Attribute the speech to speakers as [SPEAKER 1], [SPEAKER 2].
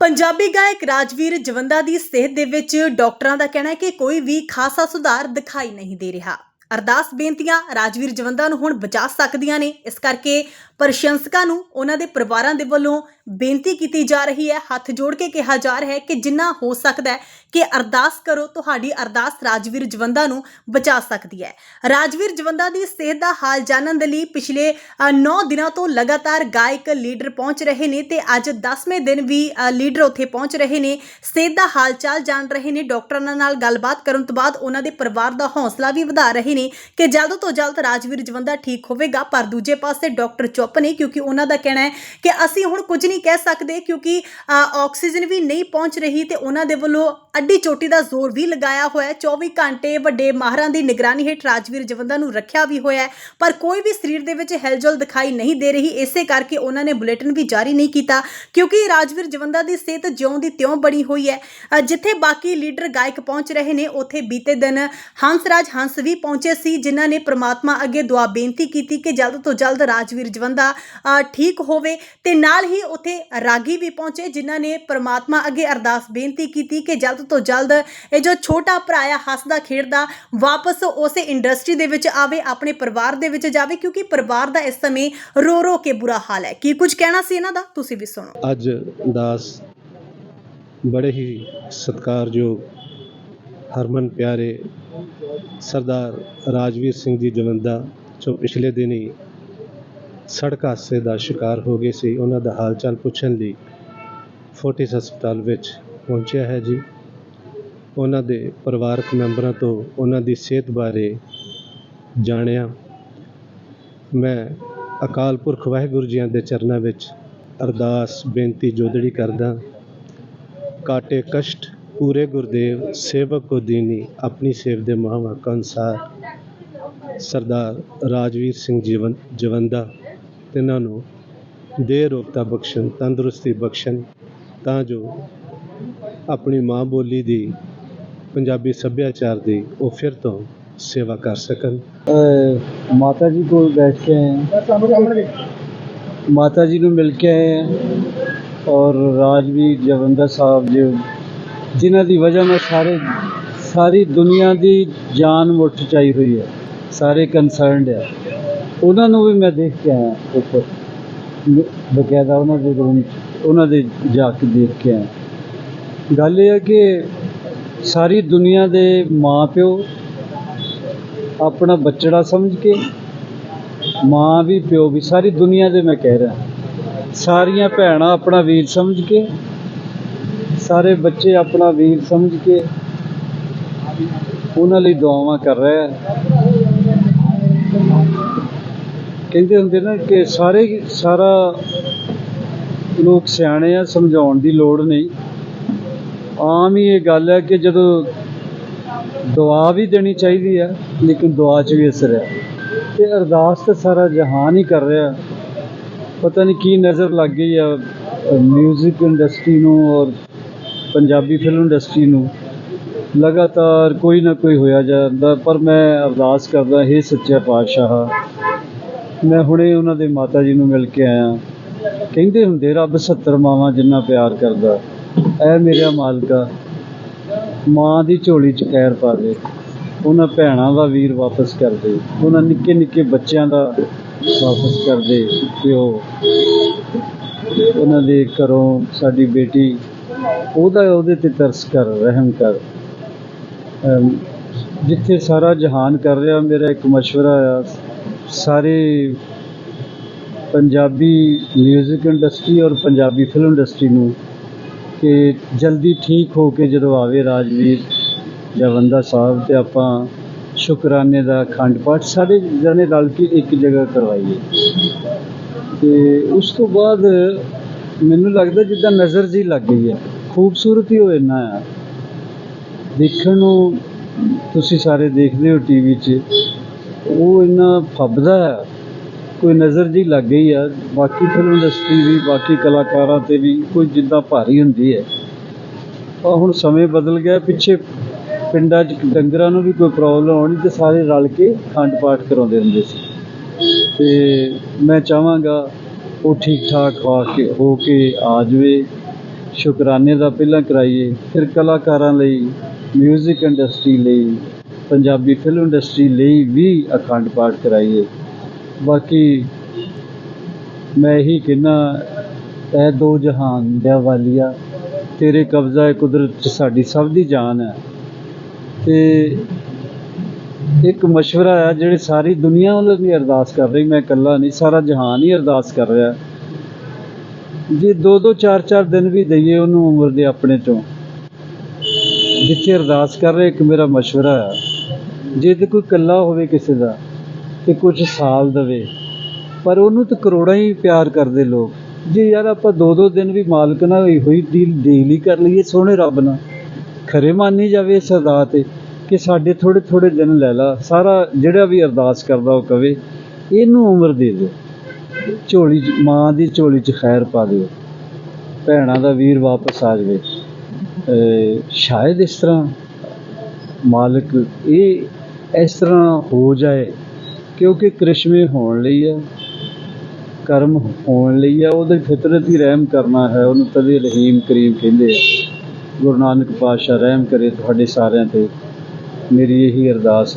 [SPEAKER 1] ਪੰਜਾਬੀ ਗਾਇਕ ਰਾਜਵੀਰ ਜਵੰਦਾ ਦੀ ਸਿਹਤ ਦੇ ਵਿੱਚ ਡਾਕਟਰਾਂ ਦਾ ਕਹਿਣਾ ਹੈ ਕਿ ਕੋਈ ਵੀ ਖਾਸਾ ਸੁਧਾਰ ਦਿਖਾਈ ਨਹੀਂ ਦੇ ਰਿਹਾ। ਅਰਦਾਸ ਬੇਨਤੀਆਂ ਰਾਜਵੀਰ ਜਵੰਦਾ ਨੂੰ ਹੁਣ ਬਚਾ ਸਕਦੀਆਂ ਨੇ। ਇਸ ਕਰਕੇ ਪ੍ਰਸ਼ੰਸਕਾਂ ਨੂੰ ਉਹਨਾਂ ਦੇ ਪਰਿਵਾਰਾਂ ਦੇ ਵੱਲੋਂ ਬੇਨਤੀ ਕੀਤੀ ਜਾ ਰਹੀ ਹੈ। ਹੱਥ ਜੋੜ ਕੇ ਕਿਹਾ ਜਾ ਰਿਹਾ ਹੈ ਕਿ ਜਿੰਨਾ ਹੋ ਸਕਦਾ ਹੈ ਕਿ ਅਰਦਾਸ ਕਰੋ, ਤੁਹਾਡੀ ਅਰਦਾਸ ਰਾਜਵੀਰ ਜਵੰਦਾ ਨੂੰ ਬਚਾ ਸਕਦੀ ਹੈ। ਰਾਜਵੀਰ ਜਵੰਦਾ ਦੀ ਸਿਹਤ ਦਾ ਹਾਲ ਜਾਣਨ ਦੇ ਲਈ ਪਿਛਲੇ 9 ਦਿਨਾਂ ਤੋਂ ਲਗਾਤਾਰ ਗਾਇਕ ਲੀਡਰ ਪਹੁੰਚ ਰਹੇ ਨੇ ਤੇ ਅੱਜ 10ਵੇਂ ਦਿਨ ਵੀ ਲੀਡਰ ਉੱਥੇ ਪਹੁੰਚ ਰਹੇ ਨੇ। ਸਿਹਤ ਦਾ ਹਾਲ ਚਾਲ ਜਾਣ ਰਹੇ ਨੇ, ਡਾਕਟਰਾਂ ਨਾਲ ਗੱਲਬਾਤ ਕਰਨ ਤੋਂ ਬਾਅਦ ਉਹਨਾਂ ਦੇ ਪਰਿਵਾਰ ਦਾ ਹੌਸਲਾ ਵੀ ਵਧਾ ਰਹੇ ਨੇ ਕਿ ਜਲਦ ਤੋਂ ਜਲਦ ਰਾਜਵੀਰ ਜਵੰਦਾ ਠੀਕ ਹੋਵੇਗਾ, ਪਰ ਦੂਜੇ ਪਾਸੇ ਡਾਕਟਰ ਚੁੱਪ ਨੇ ਕਿਉਂਕਿ ਉਹਨਾਂ ਦਾ ਕਹਿਣਾ ਹੈ ਕਿ ਅਸੀਂ ਹੁਣ ਕੁਝ ਨਹੀਂ ਕਹਿ ਸਕਦੇ ਕਿਉਂਕਿ ਆਕਸੀਜਨ ਵੀ ਨਹੀਂ ਪਹੁੰਚ ਰਹੀ ਤੇ ਉਹਨਾਂ ਦੇ ਵੱਲੋਂ ਅੱਡੀ ਚੋਟੀ ਦਾ ਜ਼ੋਰ ਵੀ ਲਗਾਇਆ ਹੋਇਆ ਹੈ। 24 ਘੰਟੇ ਵੱਡੇ ਮਾਹਰਾਂ ਦੀ ਨਿਗਰਾਨੀ ਹੇਠ ਰਾਜਵੀਰ ਜਵੰਦਾ ਨੂੰ ਰੱਖਿਆ ਵੀ ਹੋਇਆ ਹੈ। ਪਰ ਕੋਈ ਵੀ ਸਰੀਰ ਦੇ ਵਿੱਚ ਹਿਲਜੁਲ ਦਿਖਾਈ ਨਹੀਂ ਦੇ ਰਹੀ, ਇਸੇ ਕਰਕੇ ਉਹਨਾਂ ਨੇ ਬੁਲੇਟਿਨ ਵੀ ਜਾਰੀ ਨਹੀਂ ਕੀਤਾ, ਕਿਉਂਕਿ ਰਾਜਵੀਰ ਜਵੰਦਾ ਦੀ ਸਿਹਤ ਜਿਉਂ ਦੀ ਤਿਉਂ ਬਣੀ ਹੋਈ ਹੈ। ਜਿੱਥੇ ਬਾਕੀ ਲੀਡਰ ਗਾਇਕ ਪਹੁੰਚ ਰਹੇ ਨੇ, ਉੱਥੇ ਬੀਤੇ ਦਿਨ ਹੰਸਰਾਜ ਹੰਸ ਵੀ ਪਹੁੰਚੇ ਸੀ, ਜਿਨ੍ਹਾਂ ਨੇ ਪ੍ਰਮਾਤਮਾ ਅੱਗੇ ਦੁਆ ਬੇਨਤੀ ਕੀਤੀ ਕਿ ਜਲਦ ਤੋਂ ਜਲਦ ਰਾਜਵੀਰ ਜਵੰਦਾ ਠੀਕ ਹੋਵੇ ਤੇ ਨਾਲ ਹੀ ਉੱਥੇ ਰਾਗੀ ਵੀ ਪਹੁੰਚੇ, ਜਿਨ੍ਹਾਂ ਨੇ ਪ੍ਰਮਾਤਮਾ ਅੱਗੇ ਅਰਦਾਸ ਬੇਨਤੀ ਕੀਤੀ ਕਿ ਜਲਦ ਤੋਂ ਜਲਦ ਇਹ ਜੋ ਛੋਟਾ ਭਰਾ ਆ, ਹੱਸਦਾ, ਖੇਡਦਾ, ਵਾਪਸ ਉਸੇ ਇੰਡਸਟਰੀ ਦੇ ਵਿੱਚ ਆਵੇ, ਆਪਣੇ ਪਰਿਵਾਰ ਦੇ ਵਿੱਚ ਜਾਵੇ, ਕਿਉਂਕਿ ਪਰਿਵਾਰ ਦਾ ਇਸ ਸਮੇਂ ਰੋ ਰੋ ਕੇ ਬੁਰਾ ਹਾਲ ਹੈ। ਕੀ ਕੁਝ ਕਹਿਣਾ ਸੀ ਇਹਨਾਂ ਦਾ? ਤੁਸੀਂ ਵੀ ਸੁਣੋ।
[SPEAKER 2] ਅੱਜ ਦਾਸ ਬੜੇ ਹੀ ਸਤਿਕਾਰਯੋਗ ਹਰਮਨ ਪਿਆਰੇ ਸਰਦਾਰ ਰਾਜਵੀਰ ਸਿੰਘ ਜੀ ਜਵੰਦਾ ਜੋ ਪਿਛਲੇ ਦਿਨੀ ਸੜਕ ਹਾਦਸੇ ਦਾ ਸ਼ਿਕਾਰ ਹੋ ਗਏ ਸੀ। ਉਹਨਾਂ ਦਾ ਹਾਲ ਚਾਲ ਪੁੱਛਣ ਲਈ ਫੋਰਟਿਸ ਹਸਪਤਾਲ ਵਿੱਚ ਪਹੁੰਚਿਆ ਹੈ ਜੀ। ਉਹਨਾਂ ਦੇ ਪਰਿਵਾਰਕ ਮੈਂਬਰਾਂ ਤੋਂ ਉਹਨਾਂ ਦੀ ਸਿਹਤ ਬਾਰੇ ਜਾਣਿਆ। ਮੈਂ ਅਕਾਲ ਪੁਰਖ ਵਾਹਿਗੁਰੂ ਜੀਆਂ ਦੇ ਚਰਨਾਂ ਵਿੱਚ ਅਰਦਾਸ, ਬੇਨਤੀ ਜੋਦੜੀ ਕਰਦਾ ਕਾਟੇ ਕਸ਼ਟ, ਪੂਰੇ ਗੁਰਦੇਵ, ਸੇਵਕ ਕੋ ਦੀਨੀ, ਆਪਣੀ ਸੇਵ ਦੇ ਮਹਾਵਾਕ ਅਨੁਸਾਰ। ਸਰਦਾਰ ਰਾਜਵੀਰ ਸਿੰਘ ਜੀਵਨ, ਜਵੰਦਾ, ਤਿੰਨਾਂ ਨੂੰ ਦੇ ਰੋਗਤਾ ਬਖਸ਼ਣ, ਤੰਦਰੁਸਤੀ ਬਖਸ਼ਣ, ਤਾਂ ਜੋ ਆਪਣੀ ਮਾਂ ਬੋਲੀ ਦੀ ਪੰਜਾਬੀ ਸੱਭਿਆਚਾਰ ਦੀ ਉਹ ਫਿਰ ਤੋਂ ਸੇਵਾ ਕਰ ਸਕਣ।
[SPEAKER 3] ਅਹ ਮਾਤਾ ਜੀ ਕੋਲ ਬੈਠ ਕੇ ਆਏ ਹਾਂ। ਮਾਤਾ ਜੀ ਨੂੰ ਮਿਲ ਕੇ ਆਏ ਹਾਂ ਔਰ ਰਾਜਵੀਰ ਜਵੰਦਾ ਸਾਹਿਬ ਜੀ, ਜਿਨ੍ਹਾਂ ਦੀ ਵਜ੍ਹਾ ਨਾਲ ਸਾਰੇ, ਸਾਰੀ ਦੁਨੀਆ ਦੀ ਜਾਨ ਮੁੱਠ ਚਾਈ ਹੋਈ ਹੈ, ਸਾਰੇ ਕੰਸਰਨਡ ਹੈ ਉਹਨਾਂ ਨੂੰ ਵੀ ਮੈਂ ਦੇਖ ਕੇ ਆਇਆ ਉੱਪਰ। ਬਕਾਇਦਾ ਉਹਨਾਂ ਦੇ ਰੂਮ ਉਹਨਾਂ ਦੇ ਜਾ ਕੇ ਦੇਖ ਕੇ ਆਇਆ। ਗੱਲ ਇਹ ਹੈ ਕਿ ਸਾਰੀ ਦੁਨੀਆ ਦੇ ਮਾਂ ਪਿਓ ਆਪਣਾ ਬੱਚੜਾ ਸਮਝ ਕੇ, ਮਾਂ ਵੀ, ਪਿਓ ਵੀ, ਸਾਰੀ ਦੁਨੀਆ ਦੇ ਮੈਂ ਕਹਿ ਰਿਹਾ। ਸਾਰੀਆਂ ਭੈਣਾਂ ਆਪਣਾ ਵੀਰ ਸਮਝ ਕੇ, ਸਾਰੇ ਬੱਚੇ ਆਪਣਾ ਵੀਰ ਸਮਝ ਕੇ ਉਹਨਾਂ ਲਈ ਦੁਆਵਾਂ ਕਰ ਰਿਹਾ ਕਹਿੰਦੇ ਹੁੰਦੇ ਨਾ ਕਿ ਸਾਰੇ, ਸਾਰਾ ਲੋਕ ਸਿਆਣੇ ਆ, ਸਮਝਾਉਣ ਦੀ ਲੋੜ ਨਹੀਂ। ਆਮ ਹੀ ਇਹ ਗੱਲ ਹੈ ਕਿ ਜਦੋਂ ਦੁਆ ਵੀ ਦੇਣੀ ਚਾਹੀਦੀ ਹੈ, ਲੇਕਿਨ ਦੁਆ 'ਚ ਵੀ ਅਸਰ ਹੈ। ਤੇ ਅਰਦਾਸ ਤਾਂ ਸਾਰਾ ਜਹਾਨ ਹੀ ਕਰ ਰਿਹਾ। ਪਤਾ ਨਹੀਂ ਕੀ ਨਜ਼ਰ ਲੱਗ ਗਈ ਆ 뮤직 ਇੰਡਸਟਰੀ ਨੂੰ ਔਰ ਪੰਜਾਬੀ ਫਿਲਮ ਇੰਡਸਟਰੀ ਨੂੰ। ਲਗਾਤਾਰ ਕੋਈ ਨਾ ਕੋਈ ਹੋਇਆ ਜਾਂਦਾ, ਪਰ ਮੈਂ ਅਰਦਾਸ ਕਰਦਾ, ਹੇ ਸੱਚੇ ਪਾਤਸ਼ਾਹ, ਮੈਂ ਹੁਣੇ ਉਹਨਾਂ ਦੇ ਮਾਤਾ ਜੀ ਨੂੰ ਮਿਲ ਕੇ ਆਇਆ। ਕਹਿੰਦੇ ਹੁੰਦੇ, ਰੱਬ 70 ਮਾਵਾਂ ਜਿੰਨਾ ਪਿਆਰ ਕਰਦਾ ਐ ਮੇਰਾ ਮਾਲਕਾ। ਮਾਂ ਦੀ ਝੋਲੀ 'ਚ ਖੈਰ ਪਾ ਦੇ। ਉਹਨਾਂ ਭੈਣਾਂ ਦਾ ਵੀਰ ਵਾਪਸ ਕਰ ਦੇ। ਉਹਨਾਂ ਨਿੱਕੇ ਨਿੱਕੇ ਬੱਚਿਆਂ ਦਾ ਵਾਪਸ ਕਰ ਦੇ ਪਿਓ। ਉਹਨਾਂ ਦੇ ਘਰੋਂ ਸਾਡੀ ਬੇਟੀ ਉਹਦਾ ਉਹਦੇ ਤੇ ਤਰਸ ਕਰ, ਰਹਿਮ ਕਰ। ਜਿੱਥੇ ਸਾਰਾ ਜਹਾਨ ਕਰ ਰਿਹਾ, ਮੇਰਾ ਇੱਕ ਮਸ਼ਵਰਾ ਆ। ਸਾਰੇ ਪੰਜਾਬੀ 뮤직 ਇੰਡਸਟਰੀ ਔਰ ਪੰਜਾਬੀ ਫਿਲਮ ਇੰਡਸਟਰੀ ਨੂੰ ਕਿ ਜਲਦੀ ਠੀਕ ਹੋ ਕੇ ਜਦੋਂ ਆਵੇ ਰਾਜਵੀਰ ਜਵੰਦਾ ਸਾਹਿਬ ਤੇ ਆਪਾਂ ਸ਼ੁਕਰਾਨੇ ਦਾ ਅਖੰਡ ਪਾਠ ਸਾਰੇ ਜਣੇ ਰਲ ਕੇ ਇੱਕ ਜਗ੍ਹਾ ਕਰਵਾਈਏ। ਤੇ ਉਸ ਤੋਂ ਬਾਅਦ ਮੈਨੂੰ ਲੱਗਦਾ ਜਿੱਦਾਂ ਨਜ਼ਰ ਜੀ ਲੱਗ ਗਈ ਹੈ, ਖੂਬਸੂਰਤੀ ਹੀ ਹੋ ਇੰਨਾ ਆ। ਦੇਖਣ ਨੂੰ ਤੁਸੀਂ ਸਾਰੇ ਦੇਖਦੇ ਹੋ ਟੀਵੀ 'ਚ, ਉਹ ਇੰਨਾ ਫੱਬਦਾ ਹੈ ਕੋਈ ਨਜ਼ਰ ਜੀ ਲੱਗ ਗਈ ਆ, ਬਾਕੀ ਫਿਲਮ ਇੰਡਸਟਰੀ ਵੀ, ਬਾਕੀ ਕਲਾਕਾਰਾਂ ਤੇ ਵੀ ਕੋਈ ਜਿੱਦਾਂ ਭਾਰੀ ਹੁੰਦੀ ਹੈ। ਆ ਹੁਣ ਸਮੇਂ ਬਦਲ ਗਿਆ, ਪਿੱਛੇ ਪਿੰਡਾਂ 'ਚ ਡੰਗਰਾਂ ਨੂੰ ਵੀ ਕੋਈ ਪ੍ਰੋਬਲਮ ਆਉਣੀ ਤੇ ਸਾਰੇ ਰਲ ਕੇ ਖੰਡ ਪਾਠ ਕਰਾਉਂਦੇ ਹੁੰਦੇ ਸੀ। ਤੇ ਮੈਂ ਚਾਹਾਂਗਾ ਉਹ ਠੀਕ ਠਾਕ ਹੋ ਕੇ ਹੋ ਕੇ ਆ ਜਾਵੇ। ਸ਼ੁਕਰਾਨੇ ਦਾ ਪਹਿਲਾਂ ਕਰਾਈਏ। ਫਿਰ ਕਲਾਕਾਰਾਂ ਲਈ 뮤직 ਇੰਡਸਟਰੀ ਲਈ, ਪੰਜਾਬੀ ਫਿਲਮ ਇੰਡਸਟਰੀ ਲਈ ਵੀ ਅਖੰਡ ਪਾਠ ਕਰਾਈਏ। ਬਾਕੀ ਮੈਂ ਇਹੀ ਕਹਿਣਾ, ਇਹ ਦੋ ਜਹਾਨ ਦਿਆ ਵਾਲੀਆ ਤੇਰੇ ਕਬਜ਼ਾ ਹੈ ਕੁਦਰਤ 'ਚ ਸਾਡੀ ਸਭ ਦੀ ਜਾਨ ਹੈ। ਤੇ ਇੱਕ ਮਸ਼ਵਰਾ ਆ ਜਿਹੜੇ ਸਾਰੀ ਦੁਨੀਆ ਵੱਲੋਂ ਵੀ ਅਰਦਾਸ ਕਰ ਰਹੀ, ਮੈਂ ਇਕੱਲਾ ਨਹੀਂ, ਸਾਰਾ ਜਹਾਨ ਹੀ ਅਰਦਾਸ ਕਰ ਰਿਹਾ। ਜੇ ਦੋ ਦੋ, ਚਾਰ ਚਾਰ ਦਿਨ ਵੀ ਦਈਏ ਉਹਨੂੰ ਉਮਰ ਦੇ ਆਪਣੇ ਤੋਂ, ਜਿੱਥੇ ਅਰਦਾਸ ਕਰ ਰਹੇ ਇੱਕ ਮੇਰਾ ਮਸ਼ਵਰਾ ਆ। ਜੇ ਤੇ ਕੋਈ ਇਕੱਲਾ ਹੋਵੇ ਕਿਸੇ ਦਾ ਤੇ ਕੁਝ ਸਾਲ ਦਵੇ। ਪਰ ਉਹਨੂੰ ਤਾਂ ਕਰੋੜਾਂ ਹੀ ਪਿਆਰ ਕਰਦੇ ਲੋਕ। ਜੇ ਯਾਰ ਆਪਾਂ ਦੋ ਦੋ ਦਿਨ ਵੀ ਮਾਲਕ ਨਾਲ ਹੋਈ ਹੋਈ ਡੀਲ ਡੀਲ ਹੀ ਕਰ ਲਈਏ ਸੋਹਣੇ ਰੱਬ ਨਾਲ। ਖਰੇ ਮੰਨੀ ਜਾਵੇ ਇਸ ਅਦਾ ਤੇ ਕਿ ਸਾਡੇ ਥੋੜੇ ਥੋੜੇ ਦਿਨ ਲੈ ਲਾ, ਸਾਰਾ ਜਿਹੜਾ ਵੀ ਅਰਦਾਸ ਕਰਦਾ ਉਹ ਕਵੇ, ਇਹਨੂੰ ਉਮਰ ਦੇ ਦਿਓ। ਝੋਲੀ 'ਚ ਮਾਂ ਦੀ ਝੋਲੀ 'ਚ ਖੈਰ ਪਾ ਦਿਓ। ਭੈਣਾਂ ਦਾ ਵੀਰ ਵਾਪਸ ਆ ਜਾਵੇ। ਸ਼ਾਇਦ ਇਸ ਤਰ੍ਹਾਂ ਮਾਲਕ ਇਹ ਇਸ ਤਰ੍ਹਾਂ ਹੋ ਜਾਏ ਕਿਉਂਕਿ ਕ੍ਰਿਸ਼ਮੇ ਹੋਣ ਲਈ ਆ ਕਰਮ ਹੋਣ ਲਈ ਆ ਉਹਦੇ ਫਿਤਰਤ ਹੀ ਰਹਿਮ ਕਰਨਾ ਹੈ, ਉਹਨੂੰ ਤਦੇ ਰਹੀਮ ਕਰੀਮ ਕਹਿੰਦੇ ਆ। ਗੁਰੂ ਨਾਨਕ ਪਾਤਸ਼ਾਹ ਰਹਿਮ ਕਰੇ ਤੁਹਾਡੇ ਸਾਰਿਆਂ ਤੇ, ਮੇਰੀ ਇਹੀ ਅਰਦਾਸ ਹੈ।